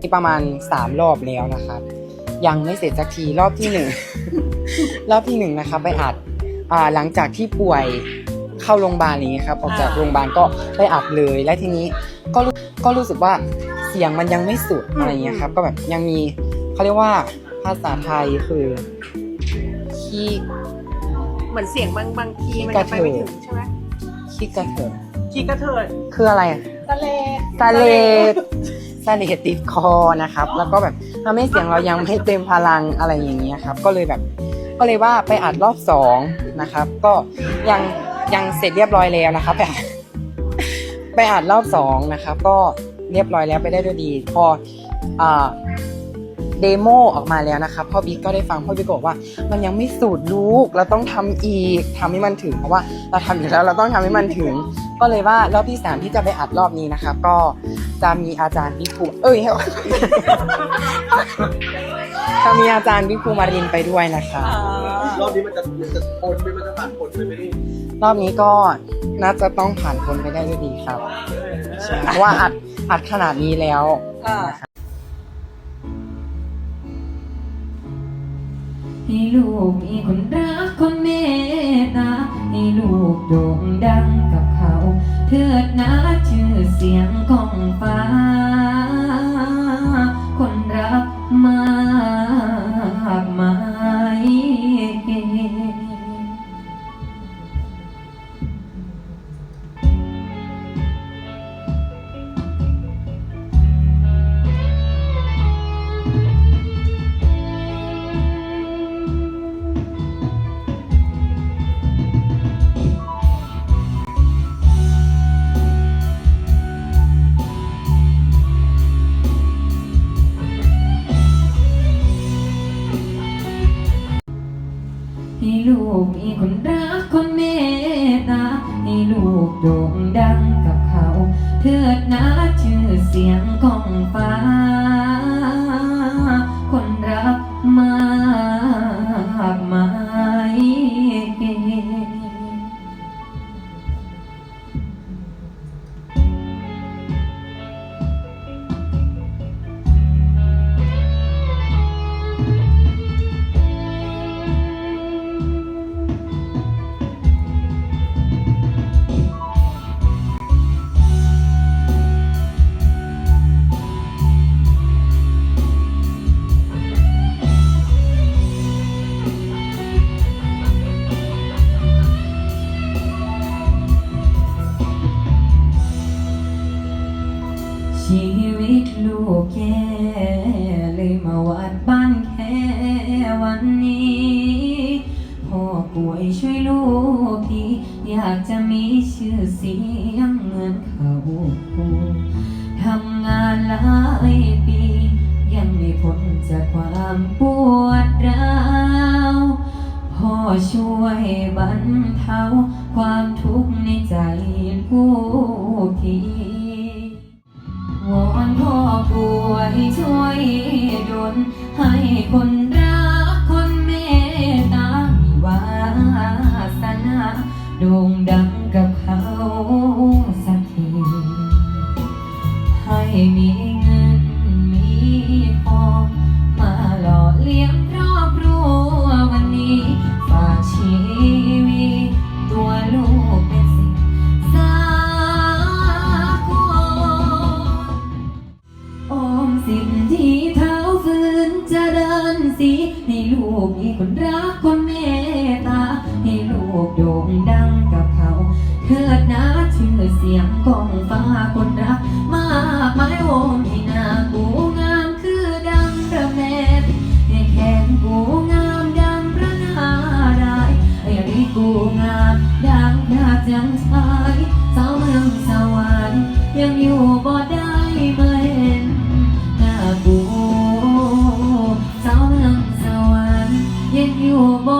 ที่ประมาณสามรอบแล้วนะครับ ยังไม่เสร็จสักทีรอบที่หนึ่งรอบที่หนึ่งนะครับไปอัดอ่าหลังจากที่ป่วยเข้าโรงพยาบาลอะไรอย่างนี้ยครับออกจากโรงพยาบาลก็ไปอัดเลยและทีนี้ก็รู้ก็รู้สึกว่าเสียงมันยังไม่สุดอะไรอย่างเงี้ยครับ ก็แบบยังมีเขาเรียกว่าภาษาไทยคือขี้เหมือนเสียงบางบางทีมันกระจะเทไปยไม่ถึงใช่ไหมขี้กระเถิบขี้กระเทยคืออะไรอะทะเลสาเลด สาเลดติดคอนะครับ แล้วก็แบบทำให้เสียงเรายังไม่เต็มพลังอะไรอย่างเงี้ยครับ ก็เลยแบบก็เลยว่าไปอัดรอบสองนะครับ ก็ยังยังเสร็จเรียบร้อยแล้วนะครับไปอัดไปอัดรอบสองนะครับ ก็เรียบร้อยแล้วไปได้ด้วยดี พออ่าเดโมออกมาแล้วนะครับพ่อบิ๊กก็ได้ฟังพ่อบิ๊กบอกว่า มันยังไม่สูตรลูกเราต้องทำอีกทำให้มันถึงเพราะว่าเราทำอยู่แล้วเราต้องทำให้มันถึง ก็เลยว่ารอบที่สามที่จะไปอัดรอบนี้นะครับ ก็ จะมีอาจารย์บิ๊กภูเอ้ย จะมีอาจารย์บิ๊กภูมารินไปด้วยนะคะ รอบนี้มันจะมันจะพ้นไหมมันจะผ่านพ้นไปไหมนี่รอบนี้ก็น่าจะต้องผ่านพ้นไปได้ด้วยดีครับใช่เพราะว่าอัดอัดขนาดนี้แล้วอ่าให้ลูกมีคนรักคนเมตตาให้ลูกโด่งดัง มีคนรักคนเมตตาให้ลูกโด่งดัง ชีวิตลูกแค่เลยมาวัดบ้านแค่วันนี้พ่อป่วยช่วยลูกทีอยากจะมีชื่อเสียงเหมือนเขาทำงานหลายปี ยังไม่พ้นจากความปวดร้าวพ่อช่วยบรรเทา ให้คนรักคนเมตตามีวาสนาโด่งดังกับเขาสักทีให้มีเงินมีทองมาหล่อเลี้ยงครอบครัววันนี้ฝากชีวิตตัวลูกเป็นสิ่งสากลออมสิน สีให้ลูกมีคนรักคนเมตตา ให้ลูกโด่งดังกับเขาเถิดนะชื่อเสียงกองฟ้าคนรัก มากมายโอมให้หน้ากูงามคือดังพระแม่ให้แขนกูงามดังพระนาดายให้ริกูงามดังพระจันทร์ชายสาวเมืองสวรรค์ยังอยู่บ่ได้ ค์